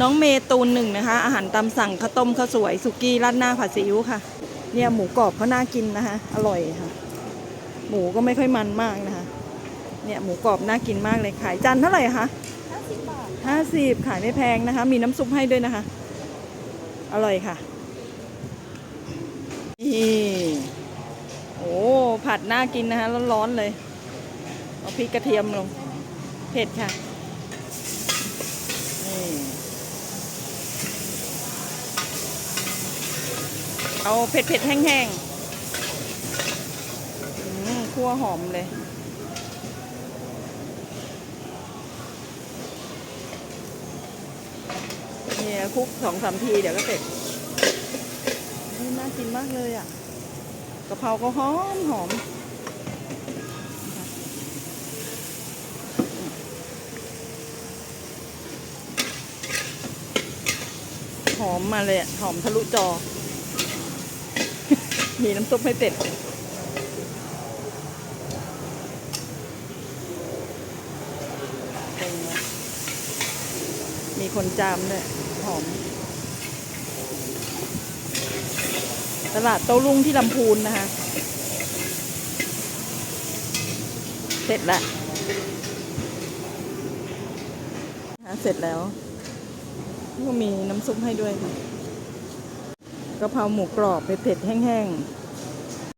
น้องเมตูนหนึ่งนะคะ อาหารตามสั่งข้าวต้มข้าวสวยสุกี้ราดหน้าผัดซีอิ๊วค่ะ เนี่ยหมูกรอบเขาน่ากินนะคะ อร่อยค่ะ หมูก็ไม่ค่อยมันมากนะคะ เนี่ยหมูกรอบน่ากินมากเลยขายจานเท่าไหร่คะ50บาทห้าสิบขายไม่แพงนะคะ มีน้ำซุปให้ด้วยนะคะ อร่อยค่ะนี่โอ้ผัดน่ากินนะคะร้อนๆเลยเอาพริกกระเทียมลงเผ็ดค่ะนี่ เอาเผ็ดๆแห้งๆคั่วหอมเลย เนี่ยคลุกสองสามทีเดี๋ยวก็เสร็จน่ากินมากเลยอะกะเพราก็หอมหอมหอมมาเลยอะหอมทะลุจอ มีน้ำซุปให้เต็มมีคนจามด้วยหอม ตลาดโต้รุ่งที่ลำพูนนะคะ เสร็จแล้วนะคะเสร็จแล้ว ก็มีน้ำซุปให้ด้วยค่ะ กะเพราหมูกรอบเผ็ดๆแห้งๆ